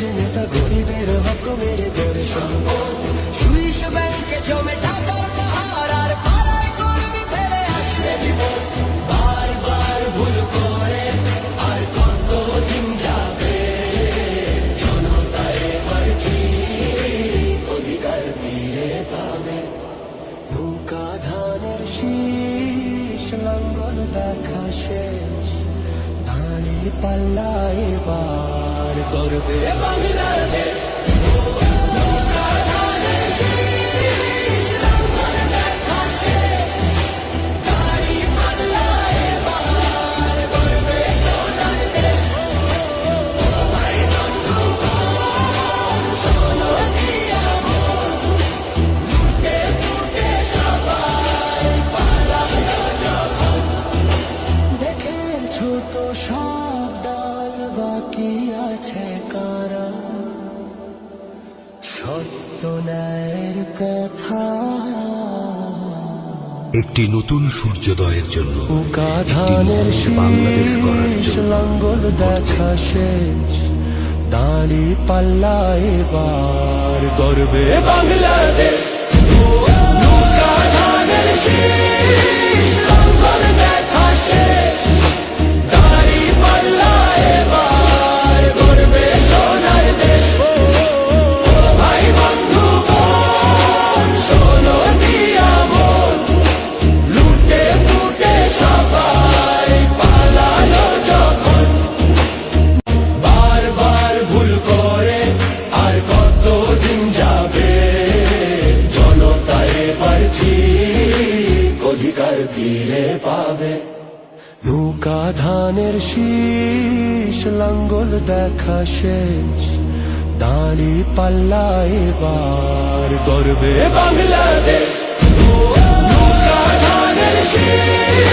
যে নেতা গরিবের হক মেরে দর্শন সুইস ব্যাংকে জমে টাকার পাহাড়, আর পাড়ায় কর্মী ফেলে আসলে বিপদ। বারবার ভুল করে, আর কত দিন যাবে? জনতা এবার অধিকার ফিরে পাবে? নৌকা ধানের শীষ লঙ্গল দেখা শেষ। দাঁড়িয়ে পাল্লা এবার করবে বাংলাদেশ নৌকা ধানের শীষ লঙ্গল সত্য ন্যায়ের কথা। একটি নতুন সূর্যোদয়ের জন্য বাংলাদেশ গড়ার শীষ দেখা শেষ। দাঁড়ি পাল্লা এবার করবে বাংলাদেশ। অধিকার ফিরে পাবে। নৌকা ধানের শীষ, লাঙ্গল দেখা শেষ। দাঁড়ি পাল্লা এবার করবে বাংলাদেশ। নৌকা ধানের শীষ